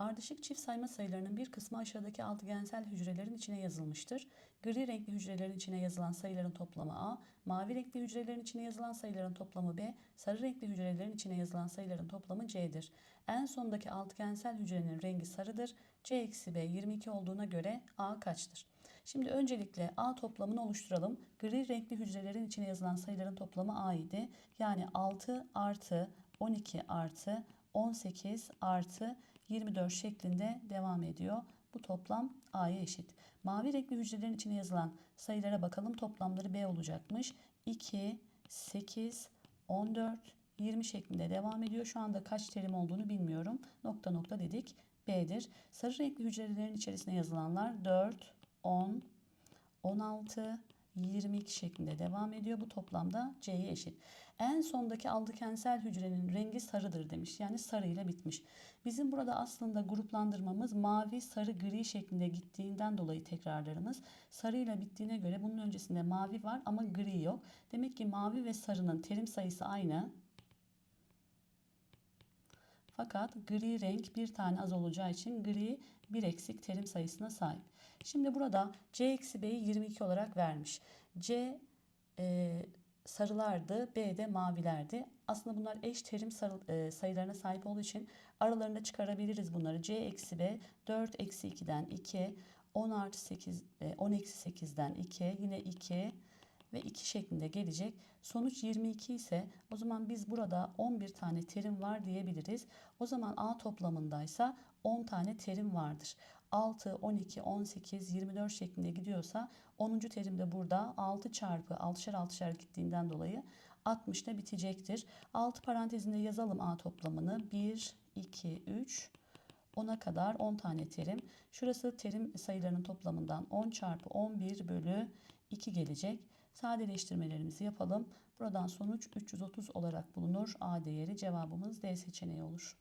Ardışık çift sayma sayılarının bir kısmı aşağıdaki altıgensel hücrelerin içine yazılmıştır. Gri renkli hücrelerin içine yazılan sayıların toplamı A, mavi renkli hücrelerin içine yazılan sayıların toplamı B, sarı renkli hücrelerin içine yazılan sayıların toplamı C'dir. En sondaki altıgensel hücrenin rengi sarıdır. C eksi B 22 olduğuna göre A kaçtır? Şimdi öncelikle A toplamını oluşturalım. Gri renkli hücrelerin içine yazılan sayıların toplamı A idi. Yani 6 artı 12 artı 18 artı 24 şeklinde devam ediyor. Bu toplam A'ya eşit. Mavi renkli hücrelerin içine yazılan sayılara bakalım. Toplamları B olacakmış. 2, 8, 14, 20 şeklinde devam ediyor. Şu anda kaç terim olduğunu bilmiyorum. Nokta nokta dedik. B'dir. Sarı renkli hücrelerin içerisine yazılanlar 4, 10, 16, 22 şeklinde devam ediyor. Bu toplamda C'ye eşit. En sondaki aldıkensel hücrenin rengi sarıdır demiş. Yani sarıyla bitmiş. Bizim burada aslında gruplandırmamız mavi, sarı, gri şeklinde gittiğinden dolayı tekrarlarımız. Sarıyla bittiğine göre bunun öncesinde mavi var ama gri yok. Demek ki mavi ve sarının terim sayısı aynı. Fakat gri renk bir tane az olacağı için gri bir eksik terim sayısına sahip. Şimdi burada C eksi B'yi 22 olarak vermiş. C e, sarılardı, B de mavilerdi. Aslında bunlar eş terim sarı, e, sayılarına sahip olduğu için aralarında çıkarabiliriz bunları. C eksi B 4 eksi 2'den 2, 10 artı 8, e, 10 eksi 8'den 2, yine 2 ve 2 şeklinde gelecek. Sonuç 22 ise o zaman biz burada 11 tane terim var diyebiliriz. O zaman A toplamındaysa 10 tane terim vardır. 6, 12, 18, 24 şeklinde gidiyorsa 10. terim de burada 6 çarpı 6'şer 6'şer gittiğinden dolayı 60'da bitecektir. 6 parantezinde yazalım A toplamını. 1, 2, 3, 10'a kadar 10 tane terim. Şurası terim sayılarının toplamından 10 çarpı 11 bölü 2 gelecek. Sadeleştirmelerimizi yapalım. Buradan sonuç 330 olarak bulunur. A değeri cevabımız D seçeneği olur.